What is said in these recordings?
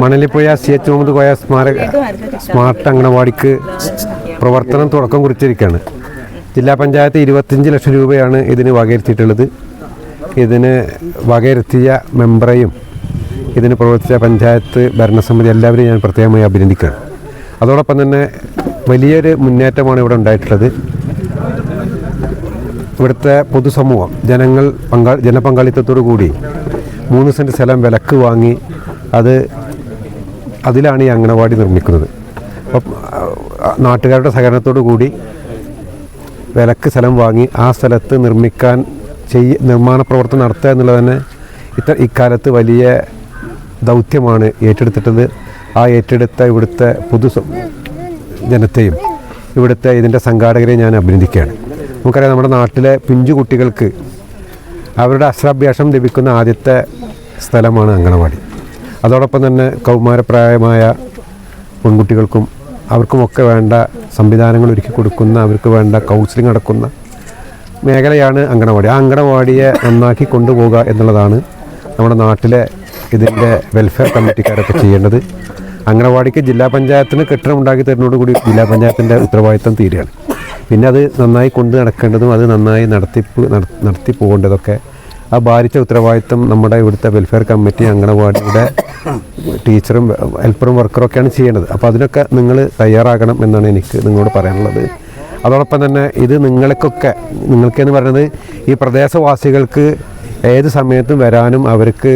Manalipuzha C H Muhammad Koya സ്മാരക smart അംഗനവാടിക്ക് പ്രവർത്തനം തുടക്കം കുറിച്ചിരിക്കുകയാണ്. ജില്ലാ പഞ്ചായത്ത് ഇരുപത്തിയഞ്ച് ലക്ഷം രൂപയാണ് ഇതിന് വകയിരുത്തിയിട്ടുള്ളത്. ഇതിന് വകയിരുത്തിയ മെമ്പറേയും ഇതിന് പ്രവർത്തിച്ച പഞ്ചായത്ത് ഭരണസമിതി എല്ലാവരെയും ഞാൻ പ്രത്യേകമായി അഭിനന്ദിക്കുകയാണ്. അതോടൊപ്പം തന്നെ വലിയൊരു മുന്നേറ്റമാണ് ഇവിടെ ഉണ്ടായിട്ടുള്ളത്. ഇവിടുത്തെ പൊതുസമൂഹം ജനങ്ങൾ പങ്കാ ജനപങ്കാളിത്തത്തോടു കൂടി മൂന്ന് സെന്റ് സ്ഥലം വിലക്ക് വാങ്ങി അത് അതിലാണ് ഈ അംഗനവാടി നിർമ്മിക്കുന്നത്. അപ്പം നാട്ടുകാരുടെ സഹകരണത്തോടു കൂടി വിലക്ക് സ്ഥലം വാങ്ങി ആ സ്ഥലത്ത് നിർമ്മിക്കാൻ ചെയ്യ നിർമ്മാണ പ്രവർത്തനം നടത്തുക എന്നുള്ളത് തന്നെ ഇത്ര ഇക്കാലത്ത് വലിയ ദൗത്യമാണ് ഏറ്റെടുത്തിട്ടത്. ആ ഏറ്റെടുത്ത ഇവിടുത്തെ പൊതു ജനത്തെയും ഇവിടുത്തെ ഇതിന്റെ സംഘാടകരെയും ഞാൻ അഭിനന്ദിക്കുകയാണ്. നമുക്കറിയാം നമ്മുടെ നാട്ടിലെ പിഞ്ചു കുട്ടികൾക്ക് അവരുടെ അക്ഷരാഭ്യാസം ലഭിക്കുന്ന ആദ്യത്തെ സ്ഥലമാണ് അങ്കണവാടി അതോടൊപ്പം തന്നെ കൗമാരപ്രായമായ പെൺകുട്ടികൾക്കും അവർക്കുമൊക്കെ വേണ്ട സംവിധാനങ്ങൾ ഒരുക്കി കൊടുക്കുന്ന അവർക്ക് വേണ്ട കൗൺസിലിംഗ് നടക്കുന്ന മേഖലയാണ് അങ്കണവാടി. ആ അങ്കണവാടിയെ നന്നാക്കി കൊണ്ടുപോകുക എന്നുള്ളതാണ് നമ്മുടെ നാട്ടിലെ ഇതിന്റെ വെൽഫെയർ കമ്മിറ്റിക്കാരൊക്കെ ചെയ്യേണ്ടത്. അങ്കണവാടിക്ക് ജില്ലാ പഞ്ചായത്തിന് കെട്ടിടം ഉണ്ടാക്കി തരുന്നതോടുകൂടി ജില്ലാ പഞ്ചായത്തിന്റെ ഉത്തരവാദിത്തം തീരുകയാണ്. പിന്നെ അത് നന്നായി കൊണ്ട് നടക്കേണ്ടതും അത് നന്നായി നടത്തിപ്പ് നടത്തി പോകേണ്ടതൊക്കെ ആ ഭാരിച്ച ഉത്തരവാദിത്വം നമ്മുടെ ഇവിടുത്തെ വെൽഫെയർ കമ്മിറ്റി അംഗനവാടിയുടെ ടീച്ചറും ഹെൽപ്പറും വർക്കറൊക്കെയാണ് ചെയ്യേണ്ടത് അപ്പോൾ അതിനൊക്കെ നിങ്ങൾ തയ്യാറാകണം എന്നാണ് എനിക്ക് നിങ്ങളോട് പറയാനുള്ളത്. അതോടൊപ്പം തന്നെ ഇത് നിങ്ങൾക്കൊക്കെ നിങ്ങൾക്കെന്ന് പറയുന്നത് ഈ പ്രദേശവാസികൾക്ക് ഏത് സമയത്തും വരാനും അവർക്ക്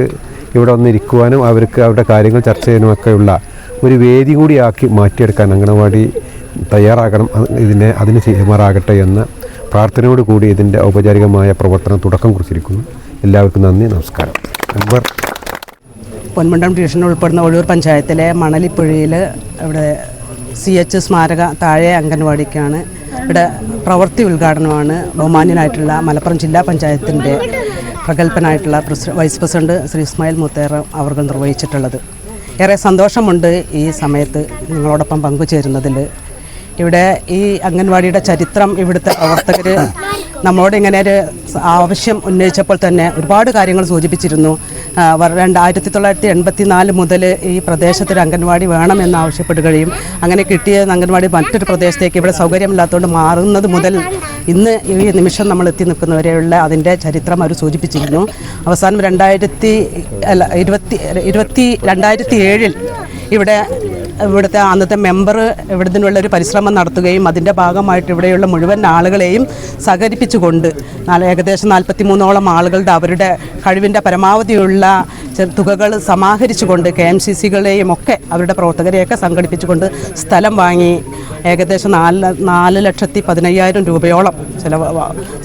ഇവിടെ വന്നിരിക്കുവാനും അവർക്ക് അവരുടെ കാര്യങ്ങൾ ചർച്ച ചെയ്യാനുമൊക്കെയുള്ള ഒരു വേദി കൂടിയാക്കി മാറ്റിയെടുക്കാൻ അംഗനവാടി തയ്യാറാകണം. ഇതിനെ അതിന് ചെയ്യുമാറാകട്ടെ എന്ന പ്രാർത്ഥനയോട് കൂടി ഇതിന്റെ ഔപചാരികമായ പ്രവർത്തനം തുടക്കം കുറിച്ചിരിക്കുന്നു. എല്ലാവർക്കും നന്ദി നമസ്കാരം. അക്ബർ പൊന്മണ്ടം ഡിവിഷൻ ഉൾപ്പെടുന്ന ഒഴൂർ പഞ്ചായത്തിലെ മണലിപ്പുഴയിൽ ഇവിടെ സി എച്ച് സ്മാരക താഴെ അംഗൻവാടിക്കാണ്. ഇവിടെ പ്രവൃത്തി ഉദ്ഘാടനമാണ് ബഹുമാന്യനായിട്ടുള്ള മലപ്പുറം ജില്ലാ പഞ്ചായത്തിന്റെ പ്രഗത്ഭനായിട്ടുള്ള വൈസ് പ്രസിഡന്റ് ശ്രീ ഇസ്മായിൽ മുത്തേറ അവർ നിർവഹിച്ചിട്ടുള്ളത്. ഏറെ സന്തോഷമുണ്ട് ഈ സമയത്ത് നിങ്ങളോടൊപ്പം പങ്കുചേരുന്നതിൽ ഇവിടെ ഈ അംഗൻവാടിയുടെ ചരിത്രം ഇവിടുത്തെ പ്രവർത്തകർ നമ്മളോട് ഇങ്ങനെ ഒരു ആവശ്യം ഉന്നയിച്ചപ്പോൾ തന്നെ ഒരുപാട് കാര്യങ്ങൾ സൂചിപ്പിച്ചിരുന്നു. രണ്ട് ആയിരത്തി തൊള്ളായിരത്തി എൺപത്തി നാല് മുതൽ ഈ പ്രദേശത്തൊരു അംഗൻവാടി വേണമെന്ന് ആവശ്യപ്പെടുകയും അങ്ങനെ കിട്ടിയ അംഗൻവാടി മറ്റൊരു പ്രദേശത്തേക്ക് ഇവിടെ സൗകര്യമില്ലാത്തതുകൊണ്ട് മാറുന്നത് മുതൽ ഇന്ന് ഈ നിമിഷം നമ്മൾ എത്തി നിൽക്കുന്നവരെയുള്ള അതിന്റെ ചരിത്രം അവർ സൂചിപ്പിച്ചിരുന്നു. അവസാനം രണ്ടായിരത്തി അല്ല ഇരുപത്തി ഇരുപത്തി രണ്ടായിരത്തി ഏഴിൽ ഇവിടെ ഇവിടുത്തെ അന്നത്തെ മെമ്പർ ഇവിടുന്നുള്ള ഒരു പരിശ്രമം നടത്തുകയും അതിന്റെ ഭാഗമായിട്ട് ഇവിടെയുള്ള മുഴുവൻ ആളുകളെയും സഹകരിപ്പിച്ചുകൊണ്ട് ഏകദേശം നാൽപ്പത്തി മൂന്നോളം ആളുകളുടെ അവരുടെ കഴിവിന്റെ പരമാവധിയുള്ള തുകകൾ സമാഹരിച്ചുകൊണ്ട് കെ എം സി സികളെയും ഒക്കെ അവരുടെ പ്രവർത്തകരെയൊക്കെ സംഘടിപ്പിച്ചുകൊണ്ട് സ്ഥലം വാങ്ങി ഏകദേശം നാല് നാല് ലക്ഷത്തി പതിനയ്യായിരം രൂപയോളം ചിലവ്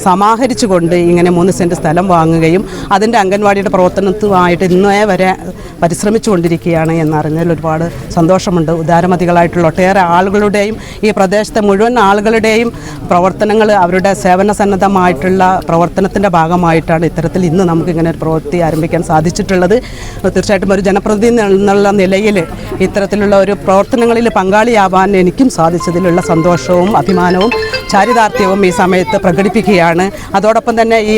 സമാഹരിച്ചുകൊണ്ട് ഇങ്ങനെ മൂന്ന് സെന്റ് സ്ഥലം വാങ്ങുകയും അതിന്റെ അംഗൻവാടിയുടെ പ്രവർത്തനത്തുമായിട്ട് ഇന്നേ വരെ പരിശ്രമിച്ചു കൊണ്ടിരിക്കുകയാണ് എന്നറിഞ്ഞതിൽ ഒരുപാട് സന്തോഷമുണ്ട്. ഉദാരമതികളായിട്ടുള്ള ഒട്ടേറെ ആളുകളുടെയും ഈ പ്രദേശത്തെ മുഴുവൻ ആളുകളുടെയും പ്രവർത്തനങ്ങൾ അവരുടെ സേവന സന്നദ്ധമായിട്ടുള്ള പ്രവർത്തനത്തിന്റെ ഭാഗമായിട്ടാണ് ഇത്തരത്തിൽ ഇന്ന് നമുക്ക് ഇങ്ങനെ ഒരു പ്രവൃത്തി ആരംഭിക്കാൻ സാധിച്ചിട്ടുള്ളത്. തീർച്ചയായിട്ടും ഒരു ജനപ്രതിനിധി എന്നുള്ള നിലയിൽ ഇത്തരത്തിലുള്ള ഒരു പ്രവർത്തനങ്ങളിൽ പങ്കാളിയാവാൻ എനിക്കും സാധിച്ചതിലുള്ള സന്തോഷവും അഭിമാനവും ചാരിതാർത്ഥ്യവും ഈ സമയത്ത് പ്രകടിപ്പിക്കുകയാണ്. അതോടൊപ്പം തന്നെ ഈ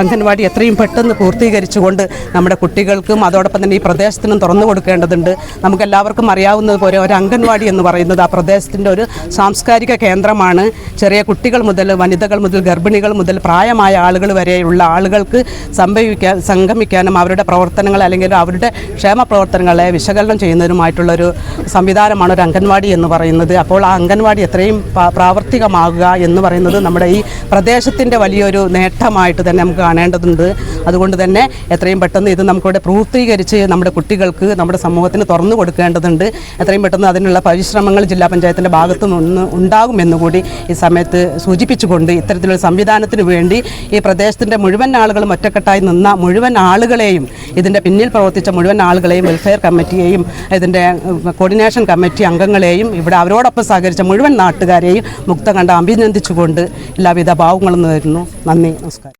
അംഗൻവാടി എത്രയും പെട്ടെന്ന് പൂർത്തീകരിച്ചുകൊണ്ട് നമ്മുടെ കുട്ടികൾക്കും അതോടൊപ്പം തന്നെ ഈ പ്രദേശത്തിനും തുറന്നു കൊടുക്കേണ്ടതുണ്ട്. നമുക്കെല്ലാവർക്കും അറിയാവുന്നത് പോലെ ഒരു അംഗൻവാടി എന്ന് പറയുന്നത് ആ പ്രദേശത്തിന്റെ ഒരു സാംസ്കാരിക കേന്ദ്രമാണ്. ചെറിയ കുട്ടികൾ മുതൽ വനിതകൾ മുതൽ ഗർഭിണികൾ മുതൽ പ്രായമായ ആളുകൾ വരെയുള്ള ആളുകൾക്ക് സംഭവിക്കാൻ സംഗമിക്കാനും അവരുടെ പ്രവർത്തനങ്ങൾ അല്ലെങ്കിൽ അവരുടെ ക്ഷേമ പ്രവർത്തനങ്ങളെ വിശകലനം ചെയ്യുന്നതിനുമായിട്ടുള്ളൊരു സംവിധാനമാണ് ഒരു അംഗൻവാടി എന്ന് പറയുന്നത്. അപ്പോൾ ആ അംഗൻവാടി എത്രയും പ്രാ- പ്രാവർത്തികമാകുക എന്ന് പറയുന്നത് നമ്മുടെ ഈ പ്രദേശത്തിന്റെ വലിയൊരു നേട്ടമായിട്ട് തന്നെ നമുക്ക് കാണേണ്ടതുണ്ട്. അതുകൊണ്ട് തന്നെ എത്രയും പെട്ടെന്ന് ഇത് നമുക്കിവിടെ പൂർത്തീകരിച്ച് നമ്മുടെ കുട്ടികൾക്ക് നമ്മുടെ സമൂഹത്തിന് തുറന്നു കൊടുക്കേണ്ടതുണ്ട്. എത്രയും പെട്ടെന്ന് അതിനുള്ള പരിശ്രമങ്ങൾ ജില്ലാ പഞ്ചായത്തിന്റെ ഭാഗത്തു നിന്ന് ഉണ്ടാകുമെന്ന് കൂടി ഈ സമയത്ത് സൂചിപ്പിച്ചുകൊണ്ട് ഇത്തരത്തിലുള്ള സംവിധാനത്തിന് വേണ്ടി ഈ പ്രദേശത്തിന്റെ മുഴുവൻ ആളുകളും ഒറ്റക്കെട്ടായി നിന്ന മുഴുവൻ ആളുകളെയും ഇതിന്റെ പിന്നിൽ പ്രവർത്തിച്ച മുഴുവൻ ആളുകളെയും വെൽഫെയർ കമ്മിറ്റിയെയും ഇതിന്റെ കോർഡിനേഷൻ കമ്മിറ്റി അംഗങ്ങളെയും ഇവിടെ അവരോടൊപ്പം സഹകരിച്ച മുഴുവൻ നാട്ടുകാരെയും മുക്തം കണ്ട് അഭിനന്ദിച്ചുകൊണ്ട് എല്ലാവിധ ഭാവങ്ങളും നേരുന്നു. നന്ദി നമസ്കാരം.